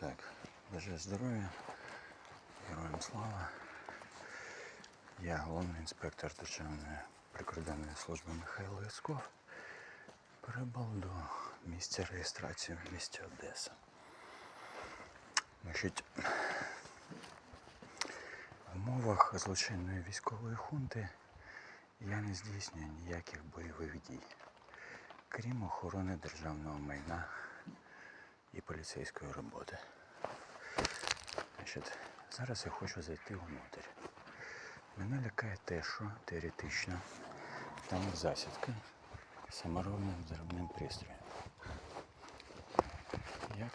Так, бажаю здоров'я, героям слава. Я головний інспектор Державної прикордонної служби Михайло Ясков. Прибув до місця реєстрації в місті Одеса. Значить, в умовах злочинної військової хунти я не здійснюю ніяких бойових дій, крім охорони державного майна і поліцейської роботи. Значить, зараз я хочу зайти внутрь. Мене лякає те, що теоретично там засідка саморобним взривним пристроєм. Як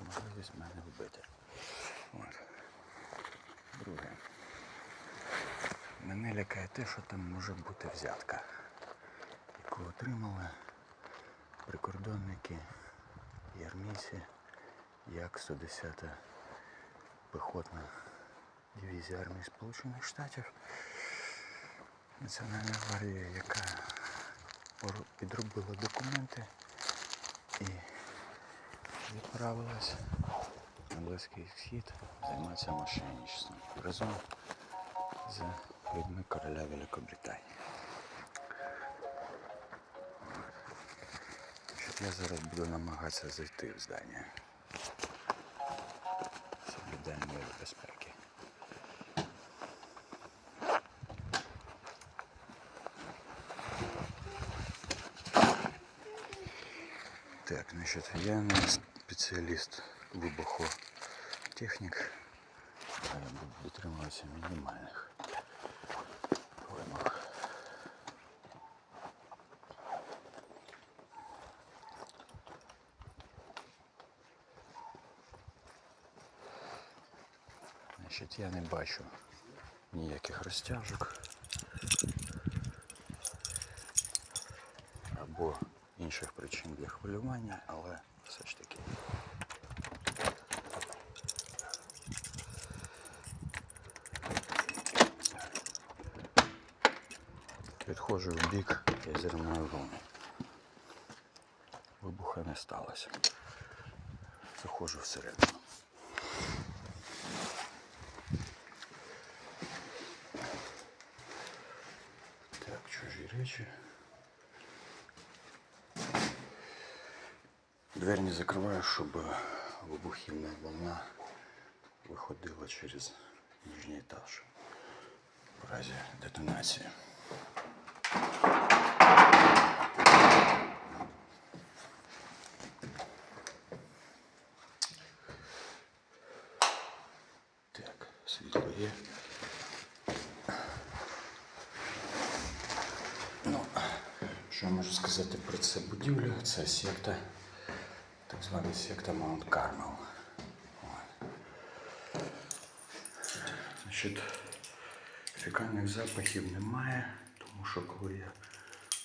можливість мене вбити. От. Друге. Мене лякає те, що там може бути взятка, яку отримали прикордонники і армійці, як 110-та піхотна дивізія армії Сполучених Штатів, Національна гвардія, яка підробила документи і відправилась на Близький Схід займатися мошенничеством разом з людьми короля Великобританії. Я зараз буду намагатися зайти в здання. Соблюдаємо мої безпеки. Так, значить, я не спеціаліст вибухотехнік, а я буду дотримуватися мінімальних Значить, я не бачу ніяких розтяжок або інших причин для хвилювання, але все ж таки. Відходжу в бік ядерної руни. Вибуха не сталося. Заходжу всередину. речі. Дверь не закриваю, щоб вибухівна волна виходила через нижній етаж в разі детонації. Так, світло є. Що я можу сказати про це будівлю? Це секта, так звана секта Маунт Кармел. Значить, фекальних запахів немає, тому що коли я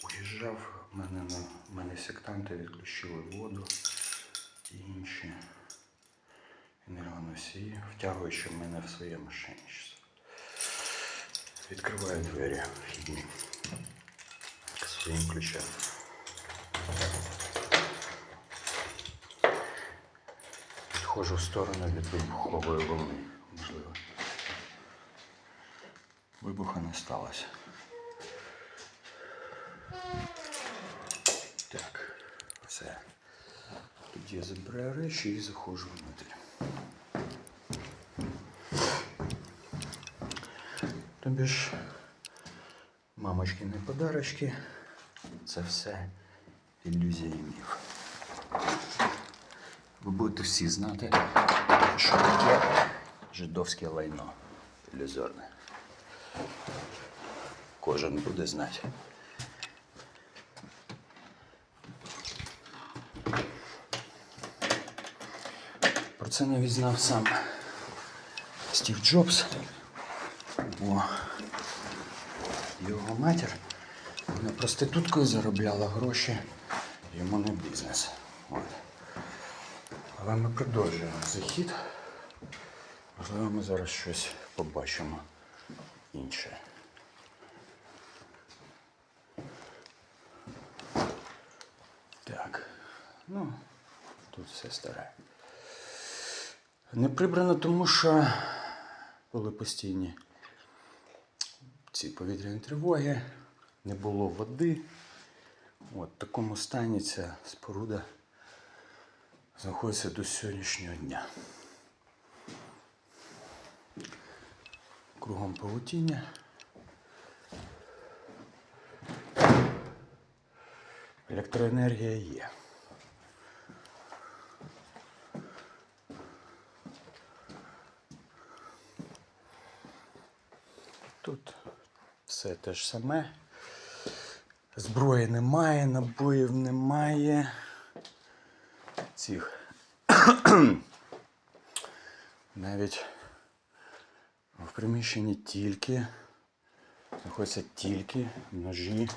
уїжджав, в мене, мене сектанти відключили воду і інші енергоносії, втягуючи мене в своє мошенничество. Відкриваю двері вхідні своїм ключем. Відходжу в сторону від вибухової волни, можливо. Вибуха не сталося. Так, все. Тоді я забираю речі і заходжу внутрі. Тобі ж мамочкини подарочки це все ілюзія і міф. Ви будете всі знати, що таке жидовське лайно ілюзорне. Кожен буде знати. Про це навіть знав сам Стів Джобс, бо його матір вона проституткою заробляла гроші, йому не бізнес. От. Але ми продовжуємо захід. Можливо, ми зараз щось побачимо інше. Так. Ну, Тут все старе. Не прибрано, тому що були постійні ці повітряні тривоги, не було води. От в такому стані ця споруда знаходиться до сьогоднішнього дня. Кругом павутіння. Електроенергія є. Тут все те ж саме. Зброї немає, набоїв немає. Цих. Навіть в приміщенні тільки знаходяться тільки ножі,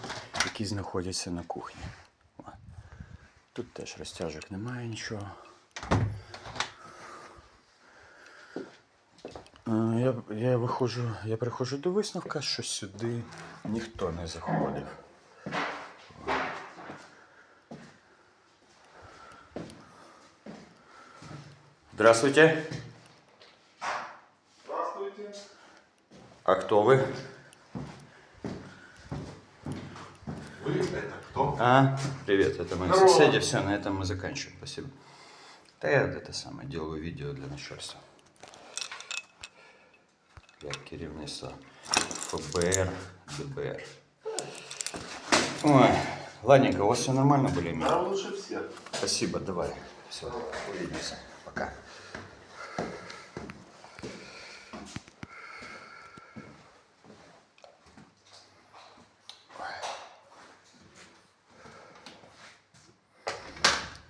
які знаходяться на кухні. Тут теж розтяжок немає нічого. Е, Я, я виходжу, я приходжу до висновка, що сюди ніхто не заходив. Здравствуйте. Здравствуйте. А кто вы? Вы это кто? А, привет, это мои Здорово. соседи. Все, на этом мы заканчиваем. Спасибо. Да я это самое делаю видео для начальства. Для керівництва ФБР, ДБР. Ой, ладненько, у вас все нормально Да более-менее? лучше всех. Спасибо, давай. Все, увидимся. Пока.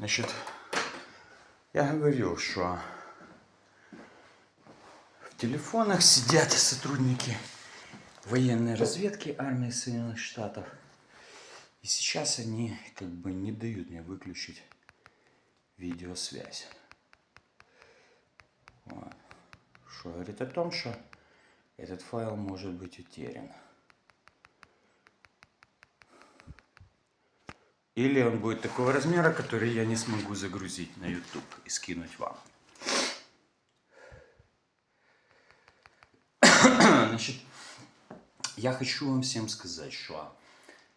Значит, я говорил, что в телефонах сидят сотрудники военной разведки армии Соединенных Штатов. И сейчас они как бы не дают мне выключить видеосвязь. Вот. Что говорит о том, что этот файл может быть утерян. Или он будет такого размера, который я не смогу загрузить на YouTube и скинуть вам. Значит, я хочу вам всем сказать, что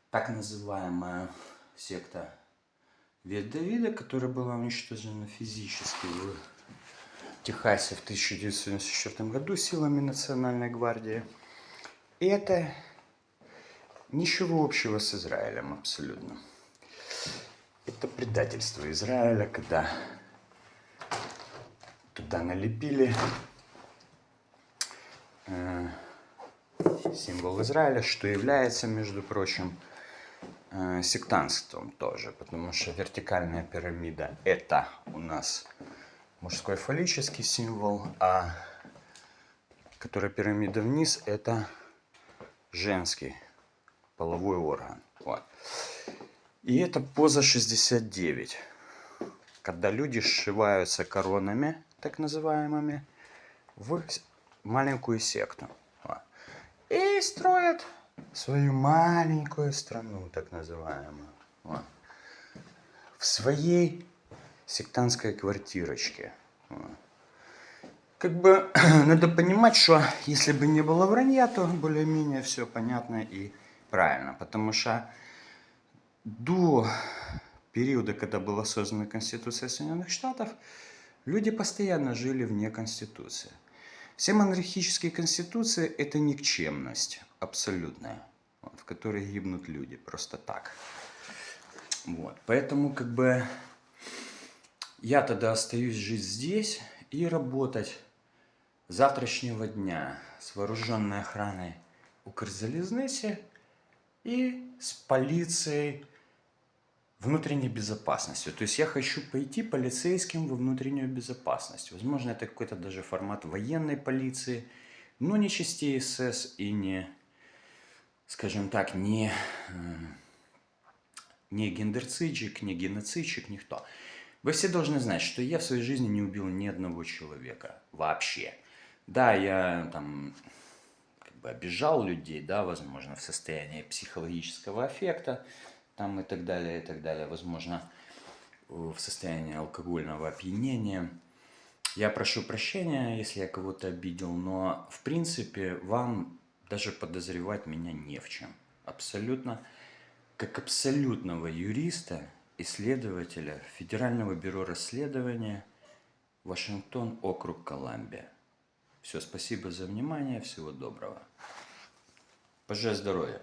так называемая секта Вет Давида, которая была уничтожена физически в Техасе в 1974 году силами Национальной гвардии, это ничего общего с Израилем абсолютно. Это предательство Израиля, когда туда налепили э, символ Израиля, что является, между прочим, э, сектантством тоже, потому что вертикальная пирамида это у нас мужской фаллический символ, а которая пирамида вниз это женский половой орган. Вот. И это поза 69, когда люди сшиваются коронами, так называемыми, в маленькую секту. Вот. И строят свою маленькую страну, так называемую. Вот. В своей сектантской квартирочке. Вот. Как бы надо понимать, что если бы не было вранья, то более-менее все понятно и правильно. Потому что до периода, когда была создана Конституция Соединенных Штатов, люди постоянно жили вне Конституции. Все монархические конституции – это никчемность абсолютная, в которой гибнут люди просто так. Вот. Поэтому как бы я тогда остаюсь жить здесь и работать завтрашнего дня с вооруженной охраной Укрзалезницы и с полицией внутренней безопасностью. То есть я хочу пойти полицейским во внутреннюю безопасность. Возможно, это какой-то даже формат военной полиции, но не частей СС и не, скажем так, не, э, не гендерцидчик, не геноцидчик, никто. Вы все должны знать, что я в своей жизни не убил ни одного человека вообще. Да, я там как бы обижал людей, да, возможно, в состоянии психологического аффекта, там и так далее, и так далее, возможно, в состоянии алкогольного опьянения. Я прошу прощения, если я кого-то обидел, но в принципе вам даже подозревать меня не в чем. Абсолютно, как абсолютного юриста, исследователя Федерального бюро расследования Вашингтон, округ Колумбия. Все, спасибо за внимание, всего доброго. Пожалуйста, здоровья.